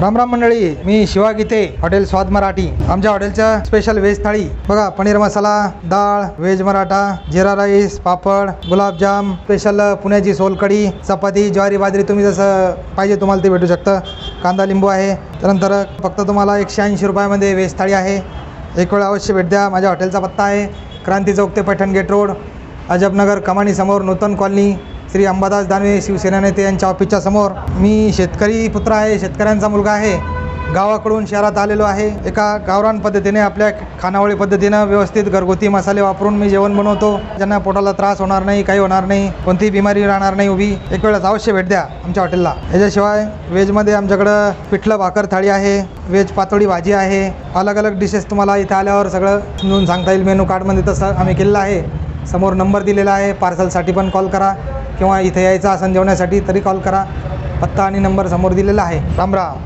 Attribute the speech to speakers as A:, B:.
A: राम राम मंडळी मी शिवा गीते हॉटेल स्वाद मराठी. आमच्या हॉटेलच्या स्पेशल व्हेज थाळी. बघा पनीर मसाला डाळ veg Maratha jeera rice papad gulabjam special पुण्याची सोलकढी चपाती ज्वारी बाजरी तुम्ही जसं पाहिजे तुम्हाला ते भेटू शकतं. कांदा लिंबू आहे. त्यानंतर फक्त तुम्हाला एकशे ऐंशी रुपयामध्ये व्हेज थाळी आहे. एक वेळ अवश्य भेट द्या. माझ्या हॉटेलचा पत्ता आहे. क्रांती चौक ते पैठण गेट रोड. अजबनगर कमानीसमोर नूतन कॉलनी. श्री अंबादास दानवे शिवसेना नेते यांच्या ऑफिसच्या समोर. मी शेतकरी पुत्र आहे शेतकऱ्यांचा मुलगा आहे. गावाकडून शहरात आलेलो आहे. एका गावरान पद्धतीने आपल्या खानावळी पद्धतीनं व्यवस्थित घरगुती मसाले वापरून मी जेवण बनवतो. ज्यांना पोटाला त्रास होणार नाही काही होणार नाही कोणतीही बिमारी राहणार नाही उभी एक वेळेस अवश्य भेट द्या आमच्या हॉटेलला. याच्याशिवाय व्हेजमध्ये आमच्याकडं पिठलं भाकर थाळी आहे व्हेज पातोळी भाजी आहे. अलग अलग डिशेस तुम्हाला इथे आल्यावर सगळं समजून सांगता येईल. मेनू कार्डमध्ये तसं आम्ही केलेलं आहे. समोर नंबर दिलेला आहे. पार्सलसाठी पण कॉल करा किंवा इथे यायचं आसन जेवण्यासाठी तरी कॉल करा. पत्ता आणि नंबर समोर दिलेला आहे. राम राम.